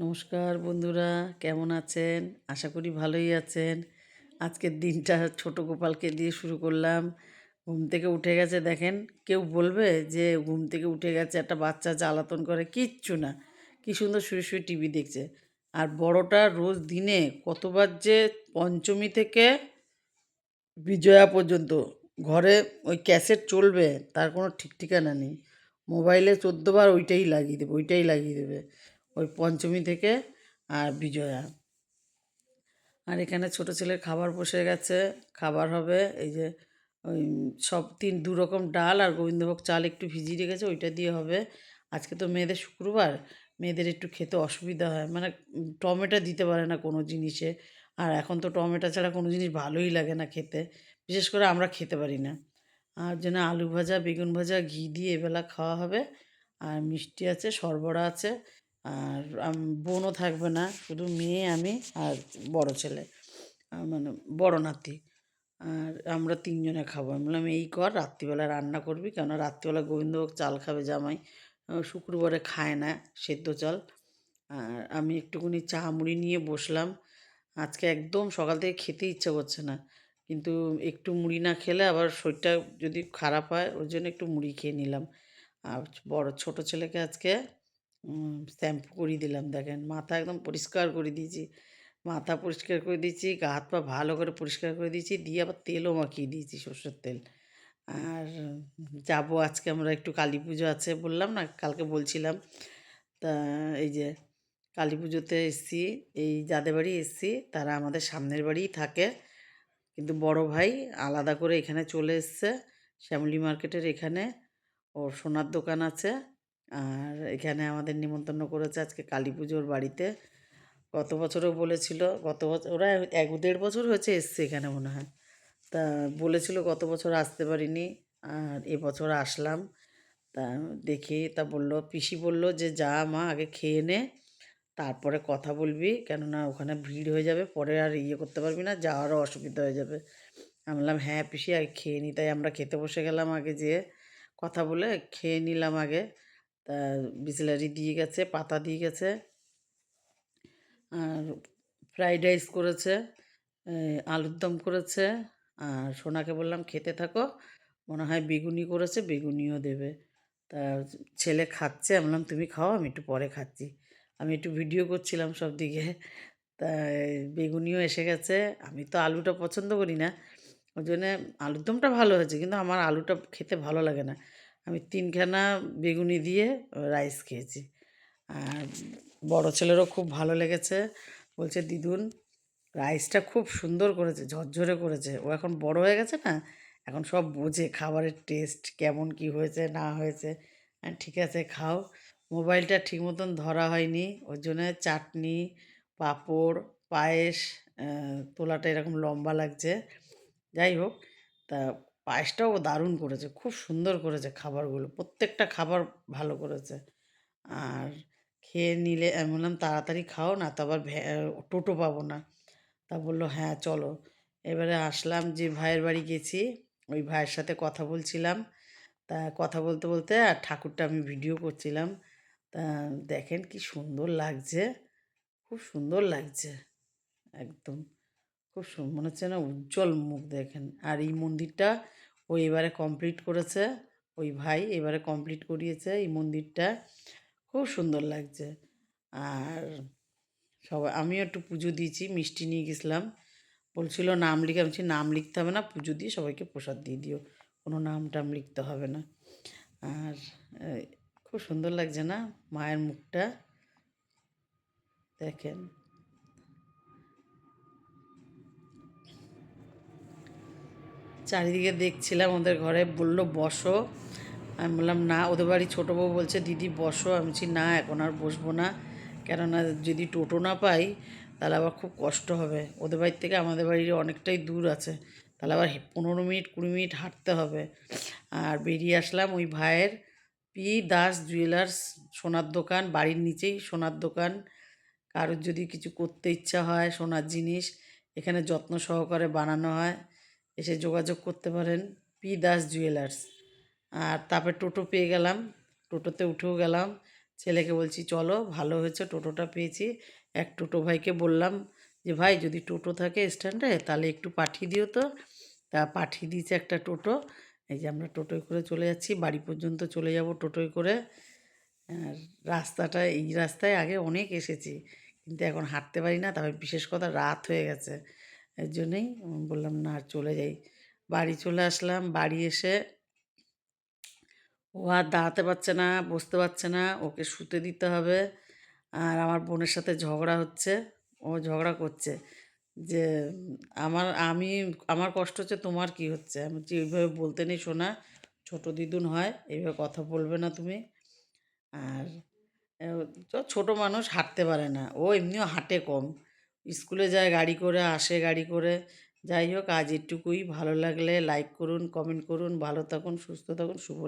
নমস্কার বন্ধুরা, কেমন আছেন? আশা করি ভালোই আছেন। আজকের দিনটা ছোট গোপালকে দিয়ে শুরু করলাম। ঘুম থেকে উঠে গেছে, দেখেন, কেউ বলবে যে ঘুম থেকে উঠে গেছে, একটা বাচ্চা জ্বালাতন করে, কিচ্ছু না। কি সুন্দর শুয়ে শুয়ে টিভি দেখছে। আর বড়টা রোজ দিনে কতবার যে পঞ্চমী থেকে বিজয়া পর্যন্ত, ঘরে ওই ক্যাসেট চলবে, তার কোনো ঠিক ঠিকানা নেই। মোবাইলে চোদ্দোবার ওইটাই লাগিয়ে দেবে, ওইটাই লাগিয়ে দেবে। ওই পঞ্চমী থেকে আর বিজয়া। আর এখানে ছোটো ছেলের খাবার বসে গেছে, খাবার হবে এই যে, ওই সব তিন দু রকম ডাল আর গোবিন্দভোগ চাল একটু ভিজিয়ে রেখেছে, ওইটা দিয়ে হবে। আজকে তো মেয়েদের শুক্রবার, মেয়েদের একটু খেতে অসুবিধা হয় মানে টমেটো দিতে পারে না কোনো জিনিসে। আর এখন তো টমেটো ছাড়া কোনো জিনিস ভালোই লাগে না খেতে, বিশেষ করে আমরা খেতে পারি না। আর যেন আলু ভাজা, বেগুন ভাজা, ঘি দিয়ে এবেলা খাওয়া হবে। আর মিষ্টি আছে সরবরা আছে। আর বোনও থাকবে না, শুধু মেয়ে, আমি আর বড় ছেলে মানে বড় নাতি। আর আমরা তিনজনে খাব। আমি বললাম, এই কর, রাত্রিবেলা রান্না করবি। কেননা রাত্রিবেলা গোবিন্দভোগ চাল খাবে জামাই। শুক্রবারে খায় না, সেদ্ধ চাল। আর আমি একটুখানি চা মুড়ি নিয়ে বসলাম। আজকে একদম সকাল থেকে খেতে ইচ্ছা করছে না। কিন্তু একটু মুড়ি না খেলে আবার শরীরটা যদি খারাপ হয়, ওর জন্য একটু মুড়ি খেয়ে নিলাম। আর বড় ছোট ছেলেকে আজকে শ্যাম্পু করিয়ে দিলাম, দেখেন। মাথা একদম পরিষ্কার করে দিয়েছি। মাথা পরিষ্কার করে দিয়েছি গা হাত পা ভালো করে পরিষ্কার করে দিয়েছি, দিয়ে আবার তেলও মাখিয়ে দিয়েছি, সর্ষের তেল। আর যাব আজকে, আমরা একটু কালী পুজো আছে বললাম না, কালকে বলছিলাম। তা এই যে কালী পুজোতে এসছি, এই যাদের বাড়ি এসছি, তারা আমাদের সামনের বাড়িই থাকে। কিন্তু বড় ভাই আলাদা করে এখানে চলে এসছে, শ্যামলি মার্কেটের এখানে। ওর সোনার দোকান আছে। আর এখানে আমাদের নিমন্ত্রণ করেছে আজকে কালী পুজোর বাড়িতে। গত বছরও বলেছিল, গত বছর ওরা এক, দেড় বছর হয়েছে এসছে এখানে মনে হয়। তা বলেছিল গত বছর আসতে পারিনি, আর এবছর আসলাম। তা দেখি, তা বলল, পিসি বলল যে, যা মা, আগে খেয়ে নে, তারপরে কথা বলবি, কেননা ওখানে ভিড় হয়ে যাবে, পরে আর ইয়ে করতে পারবি না, যাওয়ারও অসুবিধা হয়ে যাবে। আমি বললাম হ্যাঁ পিসি, আগে খেয়ে নি। তাই আমরা খেতে বসে গেলাম আগে যেয়ে, কথা বলে খেয়ে নিলাম আগে। তা বিসলারি দিয়ে গেছে, পাতা দিয়ে গেছে। আর ফ্রাইড রাইস করেছে আলুর দম করেছে। আর সোনাকে বললাম, খেতে থাকো। মনে হয় বেগুনি করেছে, বেগুনিও দেবে। তা ছেলে খাচ্ছে, আমি বললাম, তুমি খাও, আমি একটু পরে খাচ্ছি। আমি একটু ভিডিও করছিলাম সব দিকে। তা বেগুনিও এসে গেছে। আমি তো আলুটা পছন্দ করি না, ওই জন্যে আলুর দমটা ভালো হয়েছে, কিন্তু আমার আলুটা খেতে ভালো লাগে না। আমি তিনখানা বেগুনি দিয়ে রাইস খেয়েছি। আর বড় ছেলেরও খুব ভালো লেগেছে। বলছে, দিদুন, রাইসটা খুব সুন্দর করেছে, ঝরঝরে করেছে। ও এখন বড় হয়ে গেছে না? এখন সব বোঝে খাবারের টেস্ট কেমন, কি হয়েছে, না হয়েছে। ঠিক আছে, খাও। মোবাইলটা ঠিক মতন ধরা হয়নি। ওর জন্য চাটনি, পাঁপড়, পায়েস তোলাটা এরকম লম্বা লাগছে। যাই হোক, তা পায়েসটাও দারুণ করেছে, খুব সুন্দর করেছে খাবারগুলো, প্রত্যেকটা খাবার ভালো করেছে। আর খেয়ে নিলে, আমি বললাম, তাড়াতাড়ি খাও না তো আবার টোটো পাবো না। তা বলল হ্যাঁ চলো। এবারে আসলাম, যে ভাইয়ের বাড়ি গেছি, ওই ভাইয়ের সাথে কথা বলছিলাম। তা কথা বলতে বলতে আর ঠাকুরটা আমি ভিডিও করছিলাম। তা দেখেন কি সুন্দর লাগছে, খুব সুন্দর লাগছে, একদম। খুব মনে হচ্ছে না উজ্জ্বল মুখ দেখেন। আর এই মন্দিরটা ও এবারে কমপ্লিট করেছে। ওই ভাই এবারে কমপ্লিট করিয়েছে এই মন্দিরটা। খুব সুন্দর লাগছে। আর সবাই, আমিও একটু পুজো দিয়েছি, মিষ্টি নিয়ে গেছিলাম। বলছিল নাম লিখে, আমি নাম লিখতে হবে না, পুজো দিয়ে সবাইকে প্রসাদ দিয়ে দিও। কোনো নাম টাম লিখতে হবে না। আর খুব সুন্দর লাগছে না মায়ের মুখটা? দেখেন। চারিদিকে দেখছিলাম, ওদের ঘরে বলল, বসো। আমি বললাম, না, ওদের বাড়ি ছোটো বউ বলছে, দিদি, বসো। আমি বলছি, না, এখন আর বসবো না। কেননা যদি টোটো না পাই, তাহলে আবার খুব কষ্ট হবে। ওদের বাড়ির থেকে আমাদের বাড়ির অনেকটাই দূর আছে। তাহলে আবার পনেরো মিনিট, কুড়ি মিনিট হাঁটতে হবে। আর বেরিয়ে আসলাম ওই ভাইয়ের পি, দাস জুয়েলার্স, সোনার দোকান, বাড়ির নিচেই সোনার দোকান। কারোর যদি কিছু করতে ইচ্ছা হয়, সোনার জিনিস, এখানে যত্ন সহকারে বানানো হয়। এসে যোগাযোগ করতে পারেন পি দাস জুয়েলার্স। আর তারপরে টোটো পেয়ে গেলাম। টোটোতে উঠেও গেলাম। ছেলেকে বলছি, চলো, ভালো হয়েছে, টোটোটা পেয়েছি। এক টোটো ভাইকে বললাম যে, ভাই, যদি টোটো থাকে স্ট্যান্ডে, তাহলে একটু পাঠিয়ে দিও তো। তা পাঠিয়ে দিয়েছে একটা টোটো। এই যে আমরা টোটোয় করে চলে যাচ্ছি, বাড়ি পর্যন্ত চলে যাব টোটোয় করে। আর রাস্তাটা, এই রাস্তায় আগে অনেক এসেছি, কিন্তু এখন হাঁটতে পারি না তবে বিশেষ কথা রাত হয়ে গেছে। এর জন্যেই বললাম, না, আর চলে যাই। বাড়ি চলে আসলাম। বাড়ি এসে ও আর দাঁড়াতে পারছে না, বসতে পারছে না। ওকে শুতে দিতে হবে। আর আমার বোনের সাথে ঝগড়া হচ্ছে। ও ঝগড়া করছে যে, আমার, আমি, আমার কষ্ট হচ্ছে, তোমার কি হচ্ছে? আমি যে এইভাবে বলতে নেই শোনা ছোটো দিদুন হয়, এইভাবে কথা বলবে না তুমি। আর ছোটো মানুষ হাঁটতে পারে না। ও এমনিও হাঁটে কম। স্কুলে যায় গাড়ি করে, আসে গাড়ি করে। যাই হোক, আজ এটুকুই। ভালো লাগলে লাইক করুন কমেন্ট করুন। ভালো থাকুন, সুস্থ থাকুন। শুভ